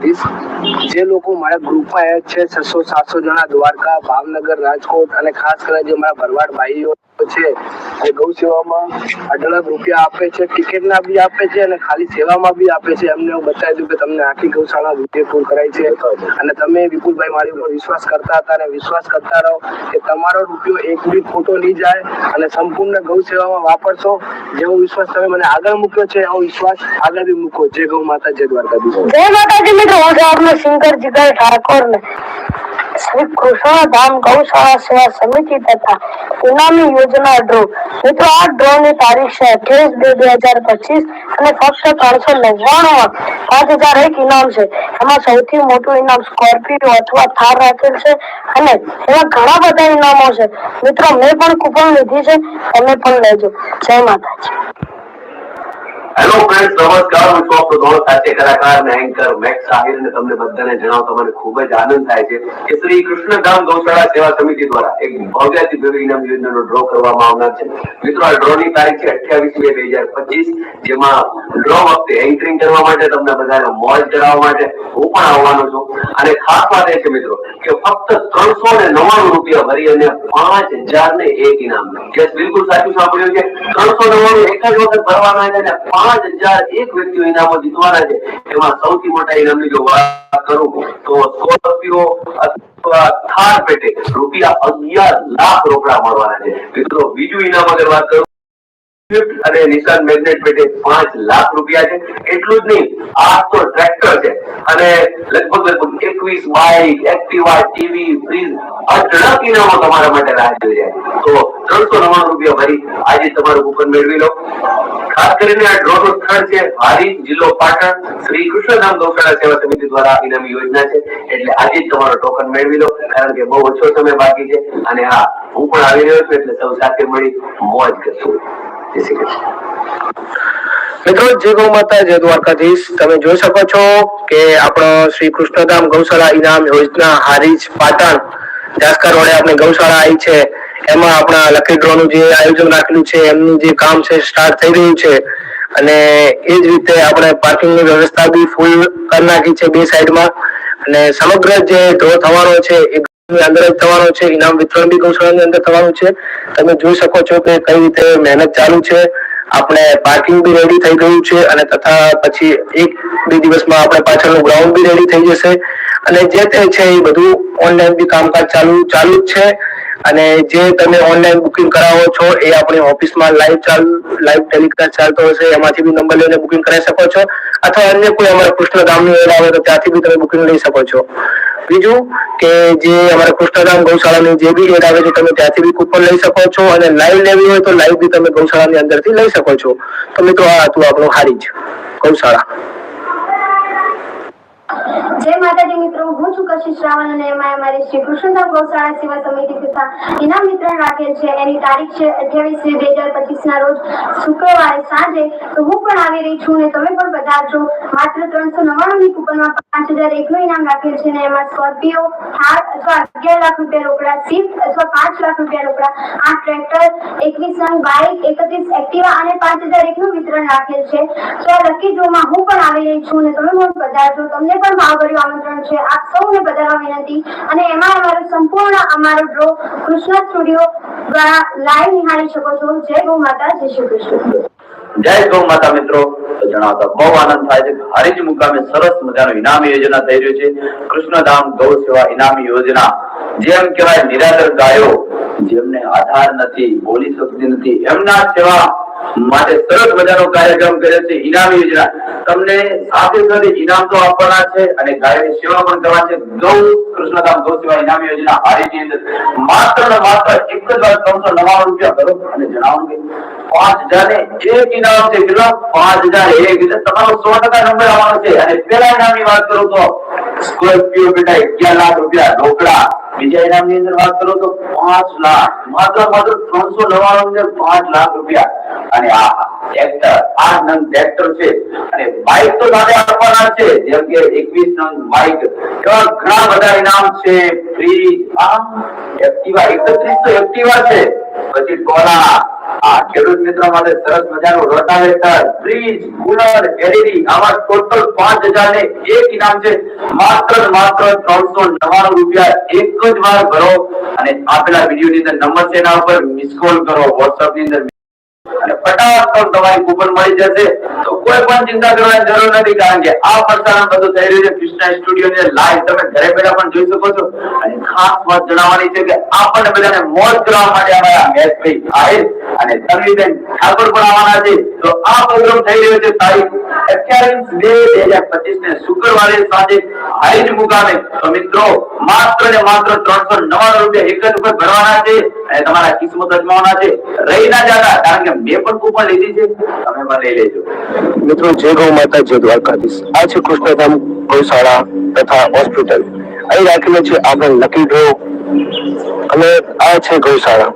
જે લોકો મારા ગ્રુપમાં એડ છે, છસો સાતસો જણા દ્વારકા, ભાવનગર, રાજકોટ અને ખાસ કરીને જે મારા ભરવાડ ભાઈઓ છે અને ગૌ સેવામાં અઢળક રૂપિયા આપે છે, ટિકિટના બી આપે છે અને ખાલી સેવામાં બી આપે છે. એમને હું બતાવી દઉં કે તમને આખી ગૌશાળા વિજયપુર કરાય છે. અને તમે વિપુલભાઈ મારી ઉપર વિશ્વાસ કરતા હતા અને વિશ્વાસ કરતા રહો કે તમારો રૂપિયો એક બી ખોટો નહીં જાય અને સંપૂર્ણ ગૌ સેવામાં વાપરશો. જેવો વિશ્વાસ તમે મને આગળ મૂક્યો છે, એવો વિશ્વાસ આગળ બી મૂકો. જય ગૌ માતા, જય દ્વારકાધીશ. જય માતાજી મિત્રો, હું શંકર જીગર ઠાકોર ને શ્રી કૃષ્ણ ધામ ગૌશાળા સેવા સમિતિ તથા ઇનામી યોજના ડ્રો. મિત્રો, આ ડ્રો ની તારીખ છે અઠ્યાવીસ બે બે હજાર પચીસ અને ફક્ત ત્રણસો નવ્વાણું પાંચ હજાર એક ઇનામ છે. એમાં સૌથી મોટું ઇનામ સ્કોર્પિયો અથવા થાર રાખેલ છે અને એમાં ઘણા બધા ઇનામો છે. મિત્રો, મેં પણ કુપન લીધી છે. તમે પણ લેજો. જય માતાજી. હેલો ફ્રેન્ડ નમસ્કાર. છું આપનો દોસ્ત સાચે કલાકાર અને એન્કર મેક્સ આહિર ને તમને બધાને જણાવતા મને ખૂબ જ આનંદ થાય છે. કે શ્રી કૃષ્ણધામ ગૌશાળા સેવા સમિતિ દ્વારા એક ભવ્યાતિ ભવ્ય ઇનામ યોજનાનો ડ્રો કરવામાં આવનાર છે. મિત્રો, આ ડ્રો ની તારીખ છે અઠ્યાવીસ બે બે હજાર પચીસ, જેમાં ડ્રો વખતે એન્કરિંગ કરવા માટે તમને બધાને મોજ કરાવવા માટે હું પણ આવવાનો છું. અને ખાસ વાત એ છે મિત્રો, કે ફક્ત ત્રણસો ને નવ્વાણું રૂપિયા ભરી અને પાંચ હજાર ને એક ઇનામ. યસ બિલકુલ સાચું સાંભળ્યું છે. ત્રણસો નવ્વાણું એક જ વખત ભરવાના છે અને પાંચ હજાર એક વ્યક્તિઓ ઇનામો જીતવાના છે, એમાં સૌથી મોટા ઇનામની જો વાત કરું તો સ્કોર્પિયો રૂપિયો થાર પેટે રૂપિયા અગિયાર લાખ રોકડા મળવાના છે. મિત્રો, બીજું ઇનામ અગર વાત કરું સ્વિફ્ટ અને નિશાન મેગ્નેટ પેટે પાંચ લાખ રૂપિયા છે. એટલું જ નહીં, આઠસો ટ્રેક્ટર છે. અને લગભગ લગભગ એકવીસ બાઇક, એક્ટિવા, ટીવી, ફ્રીજ અઢળક ઇનામો તમારા માટે રાહ જોઈ રહ્યા તો ત્રણસો નવ્વાણું રૂપિયા ભરી આજે તમારું કૂપન મેળવી લો. ખાસ કરીને આ ડ્રો નું સ્થળ છે હારી જિલ્લો પાટણ. શ્રી કૃષ્ણધામ ગૌશાળા સેવા સમિતિ દ્વારા ઇનામી યોજના છે. એટલે આજે જ તમારો ટોકન મેળવી લો, કારણ કે બહુ ઓછો સમય બાકી છે. અને હા, હું પણ આવી રહ્યો છું, એટલે સૌ સાથે મળી મોજ કરશું. મિત્રો, જય ગૌ માતા, જય દ્વારકાધીશ. તમે જોઈ શકો છો કે આપણો શ્રી કૃષ્ણધામ ગૌશાળા ઇનામ યોજના હારીજ પાટણ જાસ્કર રોડે આપણે ગૌશાળા આવી છે. એમાં આપણા લકી ડ્રો નું જે આયોજન રાખેલું છે, એમનું જે કામ છે સ્ટાર્ટ થઈ રહ્યું છે. અને એ જ રીતે આપણે પાર્કિંગની વ્યવસ્થા બી ફૂલ કરી નાખી છે બે સાઈડમાં અને સમગ્ર જે ડ્રો થવાનો છે, એ અંદર જ થવાનો છે, ઇનામ વિતરણ બી ગૌશાળાની અંદર થવાનું છે. તમે જોઈ શકો છો કે કઈ રીતે મહેનત ચાલુ છે. આપણે પાર્કિંગ બી રેડી થઈ ગયું છે અને તથા પછી એક બે દિવસમાં આપણે પાછળનું ગ્રાઉન્ડ બી રેડી થઈ જશે. અને જે તે છે એ બધું ઓનલાઈન બી કામકાજ ચાલુ ચાલુ જ છે. અને જે તમે ઓનલાઈન બુકિંગ કરાવો છો, એ આપણી ઓફિસમાં લાઈવ ચાલ લાઈવ ટેલિકાસ્ટ ચાલતો હશે, એમાંથી બી નંબર લઈને બુકિંગ કરાવી શકો છો. અથવા અન્ય કોઈ અમારા કૃષ્ણધામની એડ આવે તો ત્યાંથી બી તમે બુકિંગ લઈ શકો છો. બીજું કે જે અમારા કૃષ્ણધામ ગૌશાળાની જે બી એડ આવે છે, તમે ત્યાંથી બી કૂપન લઈ શકો છો અને લાઈવ લેવી હોય તો લાઈવ બી તમે ગૌશાળાની અંદરથી લઈ શકો છો. તો મિત્રો, આ હતું આપણું હારીજ ગૌશાળા. જય માતાજી મિત્રો, હું છું કશિશ રાવલ અને એમાં અમારી શ્રી કૃષ્ણધામ ગૌશાળા સેવા સમિતિ તથા ઇનામ વિતરણ રાખેલ છે. એની તારીખ છે અઠ્યાવીસ બે હજાર પચીસ ના રોજ શુક્રવારે સાંજે તો હું પણ આવી રહી છું ને તમે પણ પધારજો માત્ર ત્રણસો નવ્વાણું ની કૂપનમાં પાંચ હજાર એકનું ઇનામ રાખેલ છે ને એમાં સ્કોર્પિયો થાર અથવા અગિયાર લાખ રૂપિયા રોકડા સ્વિફ્ટ અથવા પાંચ લાખ રૂપિયા રોકડા આ ટ્રેક્ટર, એકવીસ નંગ બાઇક એકત્રીસ એક્ટિવા અને પાંચ હજાર એક નું વિતરણ રાખેલ છે. તો આ લકી ડ્રોમાં હું પણ આવી રહી છું ને તમે પણ પધારજો તમને પણ મહાગરી આમંત્રણ છે. આપ સૌને પધારવા વિનંતી અને એમાં અમારો સંપૂર્ણ અમારો ડ્રો કૃષ્ણ સ્ટુડિયો દ્વારા લાઈવ નિહાળી શકો છો. જય ગૌ માતા, જય શ્રી કૃષ્ણ. જય ગૌ માતા મિત્રો. જણાવતા બહુ આનંદ થાય છે. કે મુકામે સરસ મજાનું ઇનામી યોજના થઈ રહ્યું છે. કૃષ્ણધામ ગૌ સેવા ઇનામી યોજના. જેમ કહેવાય નિરાદર ગાયો, જેમને આધાર નથી, બોલી શકતી નથી. એમના સેવા માટે સરસ મજાનો કાર્યક્રમ કર્યો છે, ઇનામ યોજના. તમને સાથે સાથે ઇનામ તો આપવાના છે અને ગાયની સેવા પણ કરવા છે. ગૌ કૃષ્ણધામ ગૌ સેવા ઇનામ યોજના હારીની અંદર. માત્ર ને માત્ર એક જ વાર ત્રણસો નવ્વાણું રૂપિયા ભરો અને જણાવું કે પાંચ હજાર ને એક ઇનામ છે કેટલો? પાંચ હજાર એક. એટલે તમારો સો ટકા નંબર આવવાનો છે. અને પેલા ઇનામની વાત કરું તો, સ્કોર્પિયો બેટા અગિયાર લાખ રૂપિયા રોકડા. બીજા તો માત્ર માત્ર છે. જેમ કે એકવીસ નંગ બાઇક ઘણા બધા ઇનામ છે એક્ટિવા, એકત્રીસ છે. પછી ટોલા મિત્રો માત્ર ત્રણસો નવ્વાણું રૂપિયા એક જ વાર ભરો અને આપેલા વીડિયો ની અંદર નંબર છે ઉપર મિસ કરો વોટ્સઅપની ફટાફટ તમારી કૂપન મળી જશે. કોઈ પણ ચિંતા કરવાની જરૂર નથી, કારણ કે આ પ્રસારણ બધું થઈ રહ્યું છે. કૃષ્ણા સ્ટુડિયો ની લાઈવ તમે ઘરે બેઠા પણ જોઈ શકો છો. અને ખાસ વાત જણાવવાની છે કે આપણને બધાને મોજ કરવા માટે અમારા મહેશભાઈ આહિર અને તન્વીબેન ઠાકોર પણ આવવાના છે. તો આ પ્રોગ્રામ થઈ રહ્યો છે તારીખ અઠ્યાવીસ બે બે હજાર પચીસ ને શુક્રવારે સાંજે હાઈટ મુકામે. તો મિત્રો, માત્ર ને માત્ર ત્રણસો નવ્વાણું રૂપિયા એક જ ઉપર ભરવાના છે. અને તમારા કિસ્મત અજમાવવાના છે. રહી ના જતા, કારણ કે મેં પણ કૂપન લીધી છે. તમે પણ લઈ લેજો. મિત્રો, જય ગૌ માતા, જય દ્વારકાધીશ. આ છે કૃષ્ણધામ ગૌશાળા તથા હોસ્પિટલ. અહીં રાખેલો છે આગળ લકી ડ્રો અને આ છે ગૌશાળા.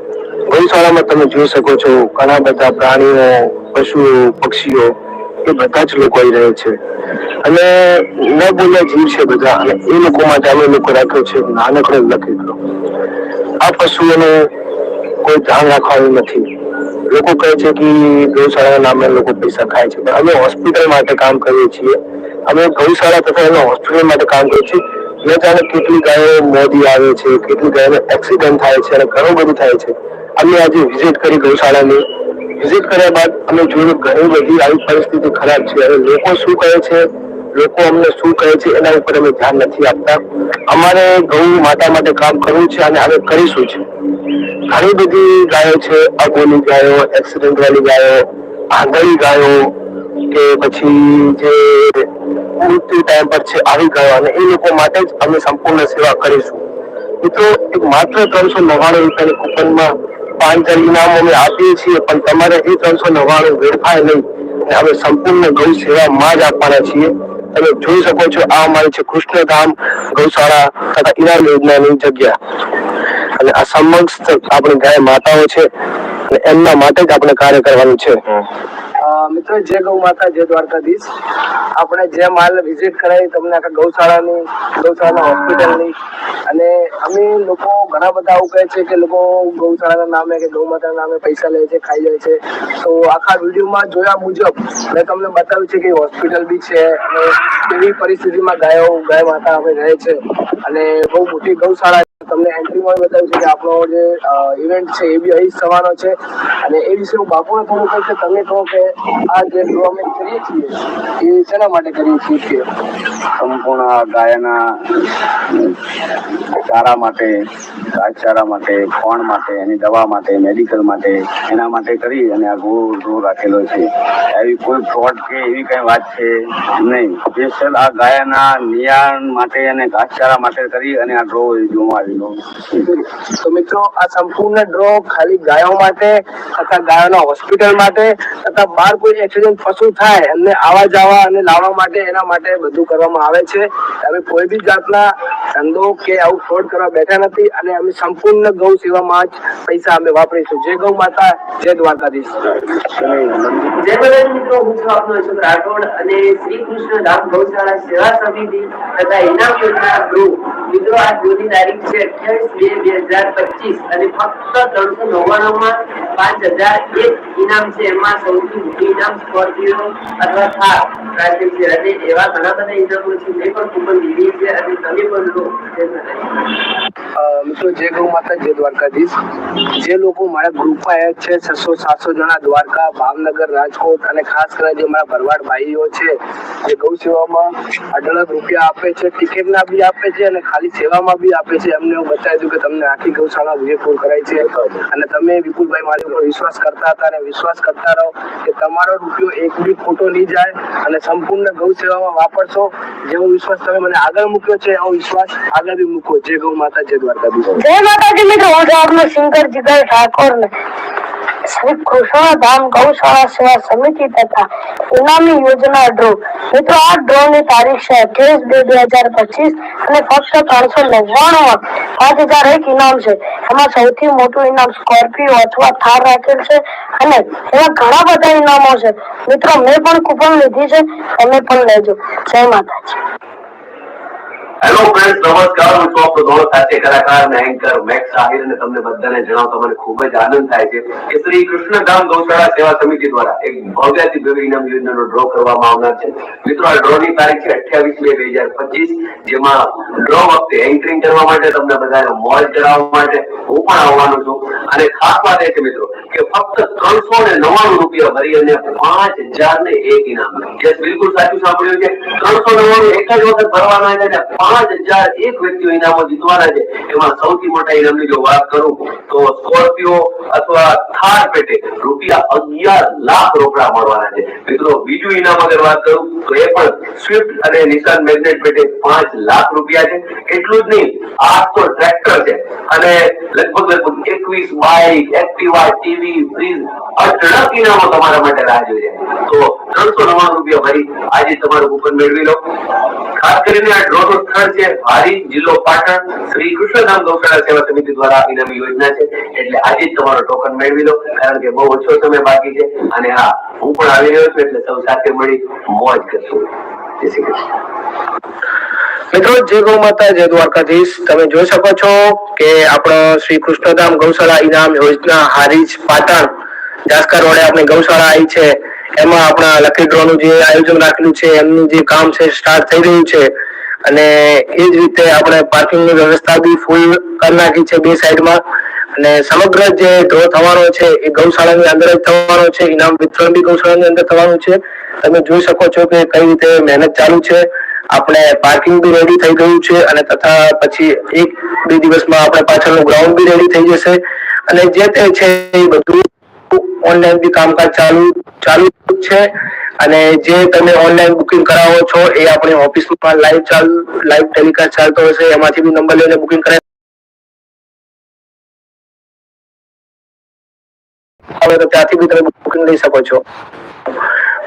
ગૌશાળામાં તમે જોઈ શકો છો ઘણા બધા પ્રાણીઓ, પશુઓ, પક્ષીઓ, એ બધા જ લોકો અહીં રહે છે. અને ન બોલ્યા જીવ છે બધા, અને એ લોકો માટે અમે લોકો રાખ્યો છે નાનકડો ડ્રો આ પશુઓનું કોઈ ધ્યાન રાખવાનું નથી. લોકો કહે છે કે ગૌશાળાના નામે લોકો પૈસા ખાય છે. પણ અમે હોસ્પિટલ માટે કામ કરીએ છીએ. અમે ગૌશાળા તથા એના હોસ્પિટલ માટે કામ કરીએ છીએ. ન જાણે કેટલી ગાયો મોદી આવે છે, કેટલી ગાયોને એક્સિડન્ટ થાય છે અને ઘણું બધું થાય છે. અમે આજે વિઝિટ કરી ગૌશાળાની. વિઝિટ કર્યા બાદ અમે જોયું ઘણી બધી આવી પરિસ્થિતિ ખરાબ છે. અને લોકો શું કહે છે? લોકો અમને શું કહે છે? એના ઉપર અમે ધ્યાન નથી આપતા. અમારે ગૌ માતા માટે કામ કરવું છે અને અમે કરીશું જ. ઘણી બધી ગાયો છે, અગોની ગાયો એક્સિડન્ટ વાળી ગાયો, આંધળી ગાયો, કે પછી જે મૃત્યુ ટાઈમ પર છે, આવી ગાયો, અને એ લોકો માટે જ અમે સંપૂર્ણ સેવા કરીશું. મિત્રો, એક માત્ર ત્રણસો નવ્વાણું રૂપિયાની કૂપનમાં પાંચ હજાર ઇનામ અમે આપીએ છીએ, પણ તમારે એ ત્રણસો નવ્વાણું વેડફાય નહીં. અને અમે સંપૂર્ણ ગૌ સેવામાં જ આપવાના છીએ. તમે જોઈ શકો છો, આ અમારી છે કૃષ્ણધામ ગૌશાળા તથા ઇનામ યોજનાની જગ્યા. અને સમક્ષ આપણી ગાય માતાઓ છે એમના માટે જ આપણે કાર્ય કરવાનું છે. મિત્રો, જય ગૌ માતા, જય દ્વારકાધીશ. આપણે જે માલ વિઝિટ કરાવી તમને આખા ગૌશાળાની, ગૌશાળાના હોસ્પિટલની અને અમે લોકો ઘણા બધા આવું કહે છે કે લોકો ગૌશાળાના નામે કે ગૌ માતાના નામે પૈસા લે છે, ખાઈ જાય છે. તો આખા વિડીયોમાં જોયા મુજબ મેં તમને બતાવ્યું છે કે હોસ્પિટલ બી છે અને એવી પરિસ્થિતિમાં ગાયો, ગાય માતા અમે રહે છે. અને બહુ મોટી ગૌશાળા છે. બતાવ્યું છે કે આપણો જે ઇવેન્ટ છે એ બી અહીં થવાનો છે. અને એ વિશે હું બાપુને થોડું કહું કે તમે કહો કે આ જે ટુર્નામેન્ટ કરીએ છીએ, એ શેના માટે કરીએ છીએ કે? સંપૂર્ણ ગાયના ચારા માટે ઘાસચારા માટે ફોન માટે, એની દવા માટે મેડિકલ માટે, એના માટે કરી અને આ ગોળ ડ્રો રાખેલો છે. એવી કોઈ ફ્રોડ કે એવી કઈ વાત છે? નહીં. સ્પેશિયલ આ ગાયના નિયાણ માટે અને ઘાસચારા માટે કરી અને આ ડ્રો જોવા આવેલો. તો મિત્રો, આ સંપૂર્ણ ડ્રો ખાલી ગાયો માટે તથા ગાયોના હોસ્પિટલ માટે તથા બહાર કોઈ એક્સિડન્ટ પશુ થાય એમને આવા જવા અને લાવવા માટે એના માટે બધું કરવામાં આવે છે. અમે કોઈ બી જાતના ધંધો કે આવું ફ્રોડ કરવા બેઠા નથી અને અમે સંપૂર્ણ ગૌ સેવામાં જ પૈસા અમે વાપરીશું. જય ગૌ માતા, જય દ્વારકાધીશ. જય મિત્રો, હું છું આપનો અશોક રાઠોડ અને શ્રી કૃષ્ણ ધામ ગૌશાળા સેવા સમિતિ તથા ઇનામ યોજના ગ્રુપ. મિત્રો, આ જોની તારીખ છે અઠ્યાવીસ બે બે હજાર પચીસ અને ફક્ત ત્રણસો નવ્વાણું માં પાંચ હજાર એક ઇનામ છે. એમાં સૌથી મોટી ઇનામ સ્કોર્પિયો અથવા થાર રાખેલ છે. અને એવા ઘણા બધા ઇનામો છે. મેં પણ કૂપન લીધી છે અને તમે પણ લો. મિત્રો, જય ગૌ માતા, જય દ્વારકાધીશ. જે લોકો મારા ગ્રુપમાં એડ છે, છસો સાતસો જણા દ્વારકા, ભાવનગર, રાજકોટ અને ખાસ કરીને જે મારા ભરવાડ ભાઈઓ છે, જે ગૌ સેવામાં અઢળક રૂપિયા આપે છે, ટિકિટના બી આપે છે અને ખાલી સેવામાં બી આપે છે. એમને હું બતાવી દઉં કે તમને આખી ગૌશાળા વિજયપુર કરાય છે. અને તમે વિપુલભાઈ મારી ઉપર વિશ્વાસ કરતા હતા અને વિશ્વાસ કરતા રહો કે તમારો રૂપિયો એક બી ખોટો નહીં જાય અને સંપૂર્ણ ગૌ સેવામાં વાપરશો. જેવો વિશ્વાસ તમે મને આગળ મૂક્યો છે, એવો વિશ્વાસ આગળ બી મૂકો જય ગૌ માતા, જય દ્વારકાધીશ. જય માતાજી મિત્રો, હું આપનો શંકર જીગર ઠાકોર ને શ્રી કૃષ્ણ ધામ ગૌશાળા સેવા સમિતિ તથા ઇનામી યોજના ડ્રો. મિત્રો, આ ડ્રો ની તારીખ છે અઠ્યાવીસ બે બે હજાર પચીસ અને ફક્ત ત્રણસો નવ્વાણું પાંચ હજાર એક ઇનામ છે. એમાં સૌથી મોટું ઇનામ સ્કોર્પિયો અથવા થાર રાખેલ છે અને એવા ઘણા બધા ઇનામો છે. મિત્રો, મેં પણ કુપન લીધી છે. તમે પણ લેજો. જય માતાજી. હેલો ફ્રેન્ડ નમસ્કાર. હું છું દોડો સાચે કલાકાર અને એન્કર મેક્સ આહિર અને તમને બધાને જણાવતા મને ખૂબ જ આનંદ થાય છે કે શ્રી કૃષ્ણધામ ગૌશાળા સેવા સમિતિ દ્વારા એક ભવ્યાતિ ભવ્ય ઇનામ યોજનાનો ડ્રો કરવામાં આવનાર છે. મિત્રો, આ ડ્રો ની તારીખ છે અઠ્યાવીસ મે બે હજાર પચીસ, જેમાં ડ્રો વખતે એન્ટ્રી કરવા માટે તમને બધાને મોજ કરાવવા માટે હું પણ આવવાનો છું. અને ખાસ વાત એ છે મિત્રો કે ફક્ત ત્રણસો ને નવ્વાણું રૂપિયા ભરી અને પાંચ હજાર ને એક ઇનામ. બિલકુલ સાચું સાંભળ્યું છે. ત્રણસો નવ્વાણું એક જ વખત ભરવાના છે અને પાંચ હજાર એક વ્યક્તિઓ ઇનામો જીતવાના છે, એમાં સૌથી મોટા ઇનામની જો વાત કરું તો સ્કોર્પિયો અથવા થાર પેટે રૂપિયા અગિયાર લાખ રોકડા મળવાના છે. મિત્રો, બીજું ઇનામ અગર વાત કરું, તો એ પણ સ્વિફ્ટ અને નિશાન મેગ્નેટ પેટે પાંચ લાખ રૂપિયા છે. એટલું જ નહીં, આઠસો ટ્રેક્ટર છે. અને લગભગ લગભગ એકવીસ બાઇક, એક્ટિવા, ટીવી, ફ્રીજ, અઢળક ઇનામો તમારા માટે રાહ જોઈ છે. તો ત્રણસો નવ્વાણું રૂપિયા ભરી આજે તમારું કૂપન મેળવી લો. ખાસ કરીને આ ડ્રો નું મિત્રો, જય ગૌ માતા, જય દ્વારકાધીશ. તમે જોઈ શકો છો કે આપણો શ્રી કૃષ્ણધામ ગૌશાળા ઇનામ યોજના હારીજ પાટણ, જાસ્કર વડે આપણી ગૌશાળા આવી છે. એમાં આપણા લકી ડ્રો નું જે આયોજન રાખેલું છે, એમનું જે કામ છે સ્ટાર્ટ થઈ રહ્યું છે. અને એ જ રીતે આપણે પાર્કિંગની વ્યવસ્થા બી ફૂલ કરી નાખી છે બે સાઈડમાં. અને સમગ્ર જે ધો થવાનો છે એ ગૌશાળાની અંદર જ થવાનો છે. ઇનામ વિતરણ બી ગૌશાળાની અંદર થવાનું છે. તમે જોઈ શકો છો કે કઈ રીતે મહેનત ચાલુ છે. આપણે પાર્કિંગ બી રેડી થઈ ગયું છે અને તથા પછી એક બે દિવસમાં આપણે પાછળનું ગ્રાઉન્ડ બી રેડી થઈ જશે. અને જે તે છે એ બધું ઓનલાઈન બી કામકાજ ચાલુ ચાલુ છે. અને જે તમે ઓનલાઈન બુકિંગ કરાવો છો, એ આપણી ઓફિસમાં લાઈવ ચાલ લાઈવ ટેલિકાસ્ટ ચાલતો હશે એમાંથી બી નંબર લઈને બુકિંગ કરાવી હવે તો ત્યાંથી બી તમે બુકિંગ લઈ શકો છો.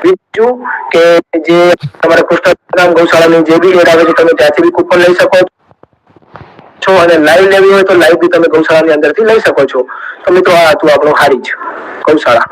બીજું કે જે તમારે કૃષ્ણ ગૌશાળાની જે બી એડ આવે છે, તમે ત્યાંથી બી કૂપન લઈ શકો છો. અને લાઈવ લેવી હોય તો લાઈવ બી તમે ગૌશાળાની અંદરથી લઈ શકો છો. તો મિત્રો આ હતું આપણું હારીજ ગૌશાળા.